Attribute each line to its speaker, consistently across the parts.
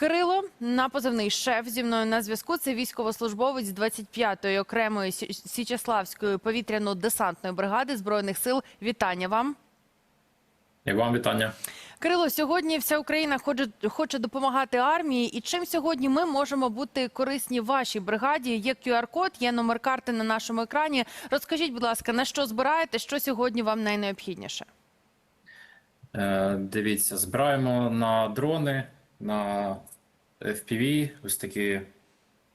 Speaker 1: Кирило на позивний шеф зі мною на зв'язку. Це військовослужбовець 25-ї окремої Сі- Січеславської повітряно-десантної бригади збройних сил. Вітання вам.
Speaker 2: І вам вітання.
Speaker 1: Кирило, сьогодні вся Україна хоче, хоче допомагати армії. І чим сьогодні ми можемо бути корисні вашій бригаді? Є QR-код, є номер карти на нашому екрані. Розкажіть, будь ласка, на що збираєте? Що сьогодні вам найнеобхідніше?
Speaker 2: Е, дивіться, збираємо на дрони, на FPV. Ось такі,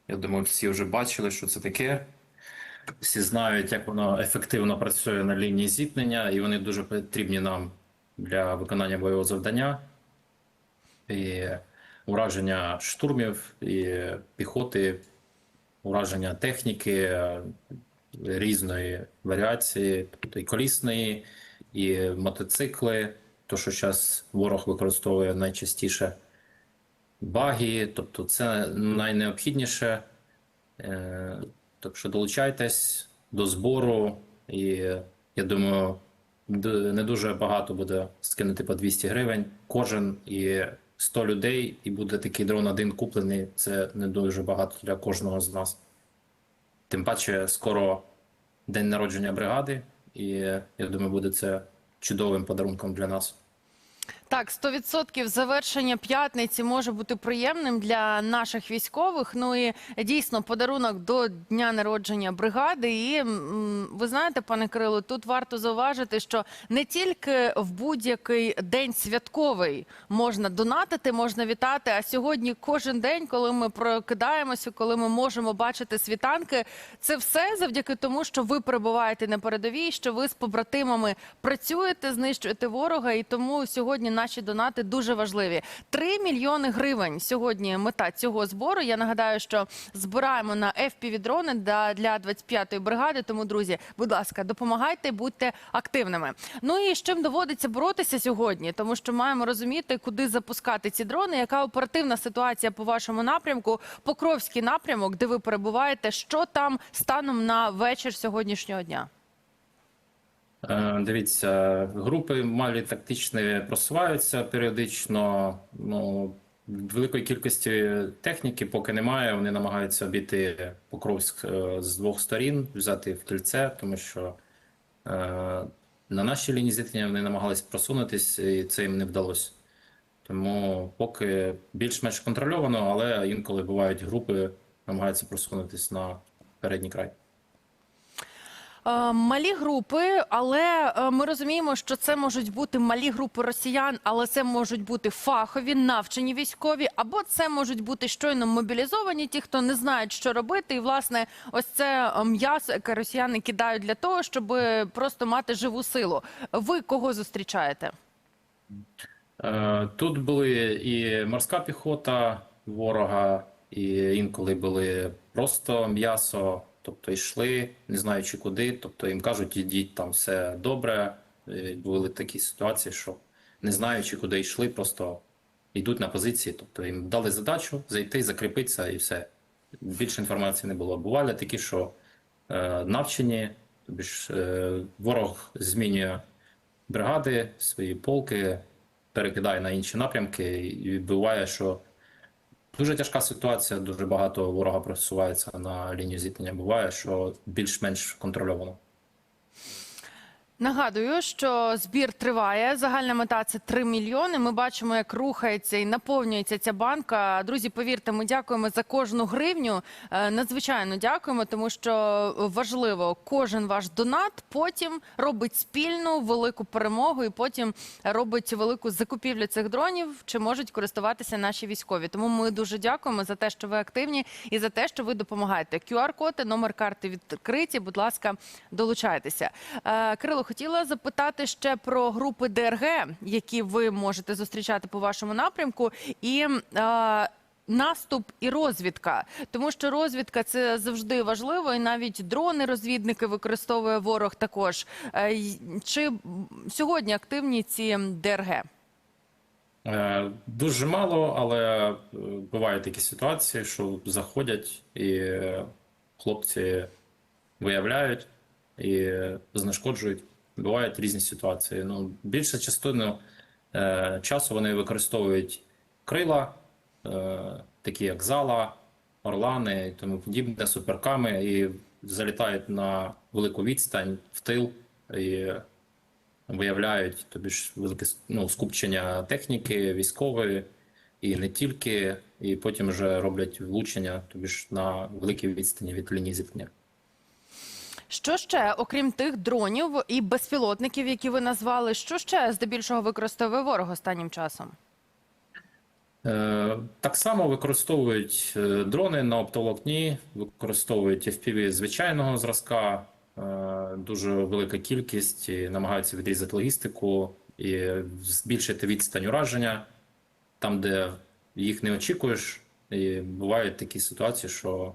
Speaker 2: я думаю, всі вже бачили, що це таке. Всі знають, як воно ефективно працює на лінії зіткнення, і вони дуже потрібні нам для виконання бойового завдання. І ураження штурмів, і піхоти, ураження техніки різної варіації, тобто і колісної, і мотоцикли, то, що зараз ворог використовує найчастіше баги, тобто це найнеобхідніше. Е, Так що долучайтесь до збору, і я думаю, не дуже багато буде скинути по 200 гривень. Кожен і 100 людей, і буде такий дрон один куплений. Це не дуже багато для кожного з нас. Тим паче, скоро день народження бригади, і я думаю, буде це чудовим подарунком для нас.
Speaker 1: Так, 100% завершення п'ятниці може бути приємним для наших військових. Ну і дійсно подарунок до дня народження бригади. І ви знаєте, пане Кирило, тут варто зауважити, що не тільки в будь-який день святковий можна донатити, можна вітати. А сьогодні кожен день, коли ми прокидаємося, коли ми можемо бачити світанки, це все завдяки тому, що ви перебуваєте на передовій, що ви з побратимами працюєте, знищуєте ворога, і тому сьогодні наші донати дуже важливі. Три мільйони гривень сьогодні мета цього збору. Я нагадаю, що збираємо на FPV-дрони для 25-ї бригади. Тому, друзі, будь ласка, допомагайте, будьте активними. Ну і з чим доводиться боротися сьогодні, тому що маємо розуміти, куди запускати ці дрони. Яка оперативна ситуація по вашому напрямку? Покровський напрямок, де ви перебуваєте, що там станом на вечір сьогоднішнього дня?
Speaker 2: Е, Дивіться, групи малі тактичні просуваються періодично. Ну, великої кількості техніки поки немає. Вони намагаються обійти Покровськ е, з двох сторін, взяти в кільце, тому що е, на нашій лінії зіткнення вони намагались просунутись, і це їм не вдалося. Тому поки більш-менш контрольовано, але інколи бувають групи, намагаються просунутись на передній край.
Speaker 1: Е, Малі групи, але е, ми розуміємо, що це можуть бути малі групи росіян, але це можуть бути фахові, навчені військові, або це можуть бути щойно мобілізовані, ті, хто не знають, що робити. І власне, ось це е, м'ясо, яке росіяни кидають для того, щоб просто мати живу силу. Ви кого зустрічаєте?
Speaker 2: Тут були і морська піхота ворога, і інколи були просто м'ясо, тобто йшли, не знаючи куди. Тобто їм кажуть, ідіть там все добре. Були такі ситуації, що не знаючи, куди йшли, просто йдуть на позиції. Тобто їм дали задачу зайти, закріпитися і все. Більше інформації не було. Бували такі, що е, навчені, тобі ж е, ворог змінює бригади, свої полки, перекидає на інші напрямки, і буває, що дуже тяжка ситуація, дуже багато ворога просувається на лінію зіткнення. Буває, що більш-менш контрольовано.
Speaker 1: Нагадую, що збір триває. Загальна мета це 3 мільйони. Ми бачимо, як рухається і наповнюється ця банка. Друзі, повірте, ми дякуємо за кожну гривню. Е, Надзвичайно дякуємо, тому що важливо, кожен ваш донат потім робить спільну велику перемогу, і потім робить велику закупівлю цих дронів, чи можуть користуватися наші військові. Тому ми дуже дякуємо за те, що ви активні, і за те, що ви допомагаєте. QR-код і номер карти відкриті. Будь ласка, долучайтеся. Е, Кирило, хотіла запитати ще про групи ДРГ, які ви можете зустрічати по вашому напрямку, і е, наступ і розвідка, тому що розвідка це завжди важливо, і навіть дрони розвідники використовує ворог також. Е, Чи сьогодні активні ці ДРГ?
Speaker 2: Е, Дуже мало, але е, бувають такі ситуації, що заходять і е, хлопці виявляють і е, знешкоджують. Бувають різні ситуації. Ну, більше частину е, часу вони використовують крила, е, такі як Зала, Орлани і тому подібне, суперками, і залітають на велику відстань в тил і виявляють тобі ж велике ну, скупчення техніки, військової, і не тільки, і потім вже роблять влучення тобі ж на великій відстані від лінії зіткнення.
Speaker 1: Що ще, окрім тих дронів і безпілотників, які ви назвали, що ще здебільшого використовує ворог останнім часом?
Speaker 2: Е, Так само використовують е, дрони на оптоволокні, використовують FPV звичайного зразка, е, дуже велика кількість, намагаються відрізати логістику і збільшити відстань ураження там, де їх не очікуєш. І бувають такі ситуації, що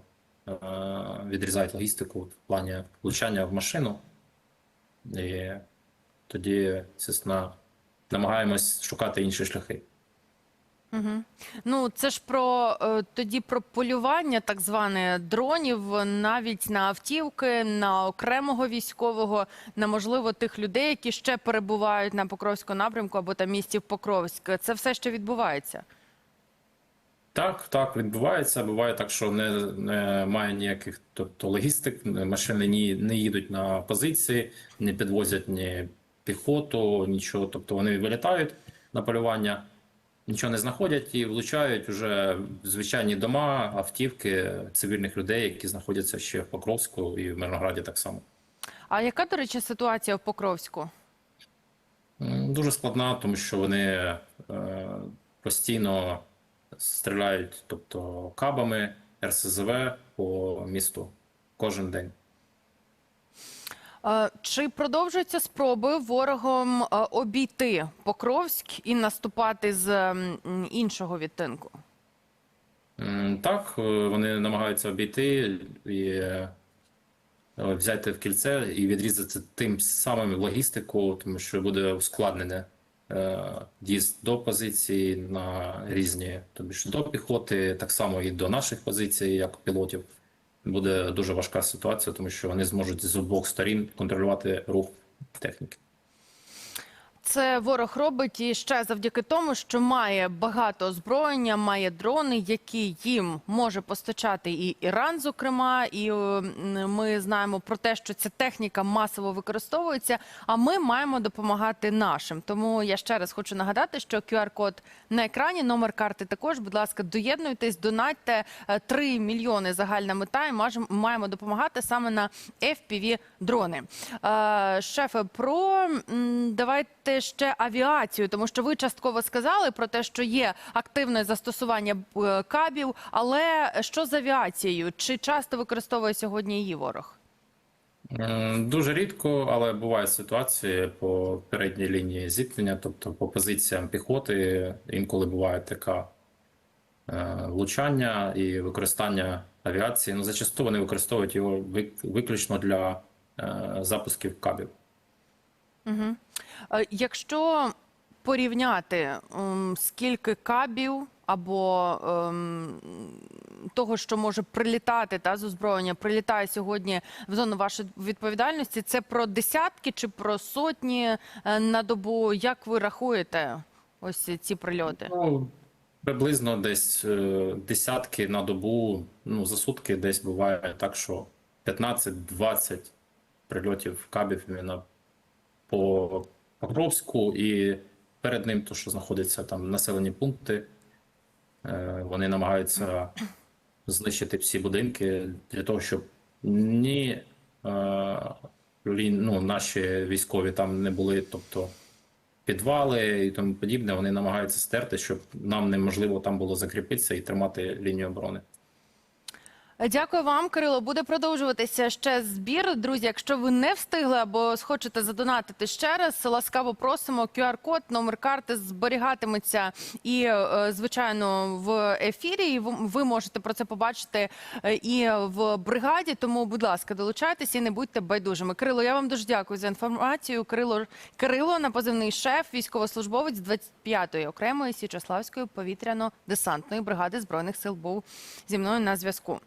Speaker 2: відрізають логістику в плані влучання в машину. І тоді, звісно, намагаємось шукати інші шляхи.
Speaker 1: Угу. Ну, це ж про е, тоді про полювання так зване дронів навіть на автівки, на окремого військового, на можливо тих людей, які ще перебувають на Покровському напрямку або там місті Покровськ. Це все ще відбувається.
Speaker 2: Так, так, відбувається. Буває так, що не, немає ніяких тобто логістик, машини ні, не їдуть на позиції, не підвозять ні піхоту, нічого. Тобто вони вилітають на полювання, нічого не знаходять і влучають вже звичайні дома, автівки цивільних людей, які знаходяться ще в Покровську і в Мирнограді так само.
Speaker 1: А яка, до речі, ситуація в Покровську?
Speaker 2: Дуже складна, тому що вони е, постійно стріляють, тобто кабами, РСЗВ по місту кожен день.
Speaker 1: Чи продовжуються спроби ворогом обійти Покровськ і наступати з іншого відтинку?
Speaker 2: Так, е, вони намагаються обійти і е, взяти в кільце і відрізати тим самим логістику, тому що буде ускладнене е, діст до позиції на різні, тобі ж до піхоти, так само і до наших позицій, як пілотів. Буде дуже важка ситуація, тому що вони зможуть з обох сторін контролювати рух техніки.
Speaker 1: Це ворог робить і ще завдяки тому, що має багато озброєння, має дрони, які їм може постачати і Іран, зокрема. І е, ми знаємо про те, що ця техніка масово використовується. А ми маємо допомагати нашим. Тому я ще раз хочу нагадати, що QR-код на екрані, номер карти також. Будь ласка, доєднуйтесь, донатьте Е, 3 мільйони загальна мета. І маємо допомагати саме на FPV дрони. Е, Шефе, про м, ще авіацію, тому що ви частково сказали про те, що є активне застосування е, кабів. Але що з авіацією? Чи часто використовує сьогодні її ворог?
Speaker 2: Дуже рідко, але бувають ситуації по передній лінії зіткнення, тобто по позиціям піхоти. Інколи буває така е, влучання і використання авіації. Ну, зачасту вони використовують його виключно для е, запусків кабів.
Speaker 1: Угу. Якщо порівняти, скільки кабів або ем, того, що може прилітати та з озброєння, прилітає сьогодні в зону вашої відповідальності, це про десятки чи про сотні е, на добу? Як ви рахуєте ось ці прильоти?
Speaker 2: Ну, приблизно десь е, десятки на добу, ну, за сутки десь буває так, що 15-20 прильотів кабів іменно по Покровську і перед ним то, що знаходяться там населені пункти. Е, Вони намагаються знищити всі будинки для того, щоб ні е, ну, наші військові там не були, тобто підвали і тому подібне, вони намагаються стерти, щоб нам неможливо там було закріпитися і тримати лінію оборони.
Speaker 1: Дякую вам, Кирило. Буде продовжуватися ще збір. Друзі, якщо ви не встигли або схочете задонатити ще раз, ласкаво просимо. QR-код, номер карти зберігатиметься і, е, звичайно, в ефірі. І ви- можете про це побачити е, і в бригаді. Тому, будь ласка, долучайтесь і не будьте байдужими. Кирило, я вам дуже дякую за інформацію. Кирило Кирило, на позивний шеф, військовослужбовець 25-ї окремої Січославської повітряно-десантної бригади збройних сил був зі мною на зв'язку.